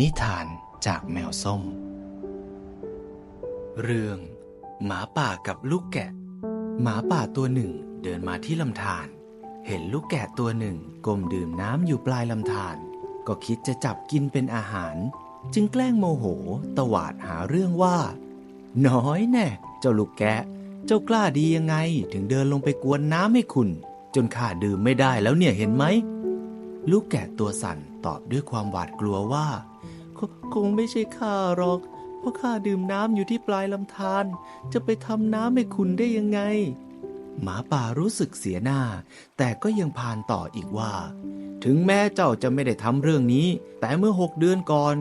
นิทานจากแมวส้ม เรื่อง หมาป่ากับลูกแกะ หมาป่าตัวหนึ่งเดินมาที่ลำธารเห็นลูกแกะตัวหนึ่งก้มดื่มน้ำอยู่ปลายลำธารก็คิดจะจับกินเป็นอาหาร จึงแกล้งโมโห ตวาดหาเรื่องว่า น้อยแน่ เจ้าลูกแกะ เจ้ากล้าดียังไงถึงเดินลงไปกวนน้ำให้คุณ จนข้าดื่มไม่ได้แล้วเนี่ยเห็นไหม ลูกแกะตัวสั่นตอบด้วยความหวาดกลัวว่า คงไม่ใช่ข้าหรอก เพราะข้าดื่มน้ำอยู่ที่ปลายลำธารจะไปทำน้ำให้คุณได้ยังไง หมาป่ารู้สึกเสียหน้า แต่ก็ยังพานต่ออีกว่า ถึงแม้เจ้าจะไม่ได้ทำเรื่องนี้ แต่เมื่อหกเดือนก่อน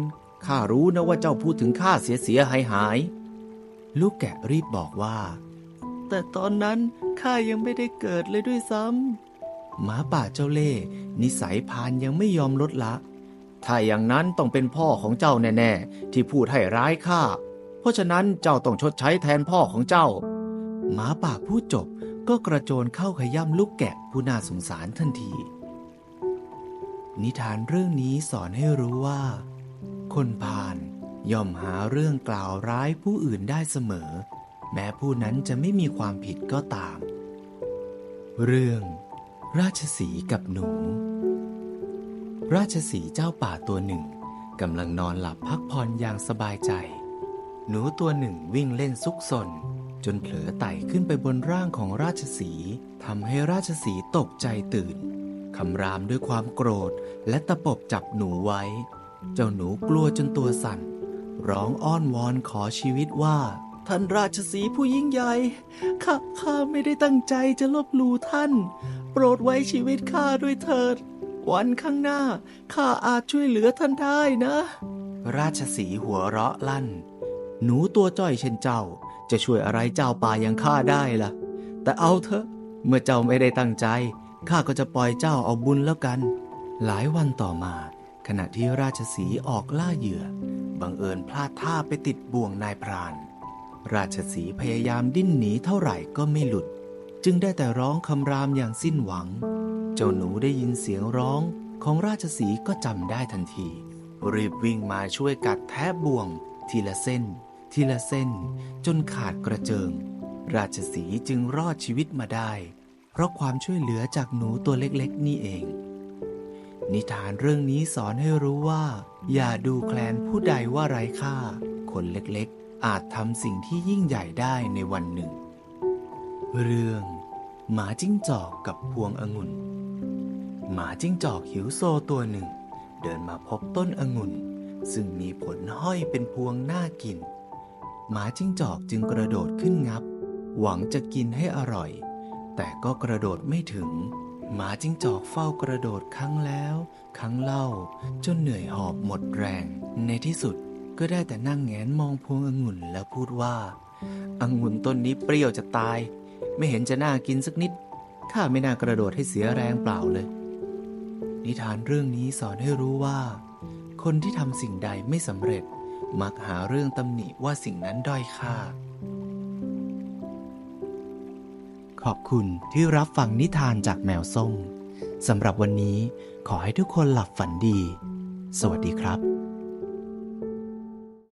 ข้ารู้นะว่าเจ้าพูดถึงข้าเสียเสียหายหาย ลูกแกะรีบบอกว่า แต่ตอนนั้นข้ายังไม่ได้เกิดเลยด้วยซ้ำ หมาป่าเจ้าเล่ห์นิสัยพานยังไม่ยอมลดละ ถ้าอย่างนั้นต้องเป็นพ่อของเจ้าแน่ๆ ที่พูดให้ร้ายข้า เพราะฉะนั้นเจ้าต้องชดใช้แทนพ่อของเจ้า หมาป่าพูดจบก็กระโจนเข้าขย่ำลูกแกะผู้น่าสงสารทันที นิทานเรื่องนี้สอนให้รู้ว่า คนพาลย่อมหาเรื่องกล่าวร้ายผู้อื่นได้เสมอ แม้ผู้นั้นจะไม่มีความผิดก็ตาม เรื่อง ราชสีกับหนู ราชสีเจ้าป่าตัวหนึ่งกำลังนอนหลับพักผ่อนอย่างสบายใจ หนูตัวหนึ่งวิ่งเล่นซุกซน จนเผลอไต่ขึ้นไปบนร่างของราชสีทำให้ราชสีตกใจตื่นคำรามด้วยความโกรธและตะปบจับหนูไว้ เจ้าหนูกลัวจนตัวสั่น ร้องอ้อนวอนขอชีวิตว่า ท่านราชสีผู้ยิ่งใหญ่ ข้าข้าไม่ได้ตั้งใจจะลบลู่ท่าน ปรดไว้ชีวิตข้าด้วยเถิด วันข้างหน้าข้าอาจช่วยเหลือท่านได้นะ ราชสีหัวเราะลั่น หนูตัวจ้อยเช่นเจ้า จะช่วยอะไรเจ้าป่าอย่างข้าได้ล่ะ แต่เอาเถอะ เมื่อเจ้าไม่ได้ตั้งใจข้าก็จะปล่อยเจ้าเอาบุญแล้วกัน หลายวันต่อมา ขณะที่ราชสีออกล่าเหยื่อ บังเอิญพลาดท่าไปติดบ่วงนายพราน ราชสีพยายามดิ้นหนีเท่าไหร่ก็ไม่หลุด จึงได้แต่ร้องคำรามอย่างสิ้นหวัง เจ้าหนูได้ยินเสียงร้องของราชสีก็จำได้ทันที รีบวิ่งมาช่วยกัดแทะบ่วง ทีละเส้น ทีละเส้น จนขาดกระเจิง ราชสีจึงรอดชีวิตมาได้ เพราะความช่วยเหลือจากหนูตัวเล็กๆ นี่เอง นิทานเรื่องนี้สอนให้รู้ว่า อย่าดูแคลนผู้ใดว่าไร้ค่า คนเล็กๆ อาจทำสิ่งที่ยิ่งใหญ่ได้ในวันหนึ่ง เรื่อง หมาจิ้งจอกกับพวงองุ่น หมาจิ้งจอกหิวโซตัวหนึ่ง เดินมาพบต้นองุ่น ซึ่งมีผลห้อยเป็นพวงน่ากิน หมาจิ้งจอกจึงกระโดดขึ้นงับ หวังจะกินให้อร่อย แต่ก็กระโดดไม่ถึง หมาจิ้งจอกเฝ้ากระโดดครั้งแล้ว ครั้งเล่า จนเหนื่อยหอบหมดแรง ในที่สุดก็ได้แต่นั่งแงนมองพวงองุ่นแล้วพูดว่าองุ่นต้นนี้เปรี้ยวจะตาย ไม่เห็นจะน่ากินสักนิด ข้าไม่น่ากระโดดให้เสียแรงเปล่าเลย นิทานเรื่องนี้สอนให้รู้ว่า คนที่ทำสิ่งใดไม่สำเร็จ มักหาเรื่องตำหนิว่าสิ่งนั้นด้อยค่า ขอบคุณที่รับฟังนิทานจากแมวส้มสำหรับวันนี้ขอให้ทุกคนหลับฝันดี สวัสดีครับ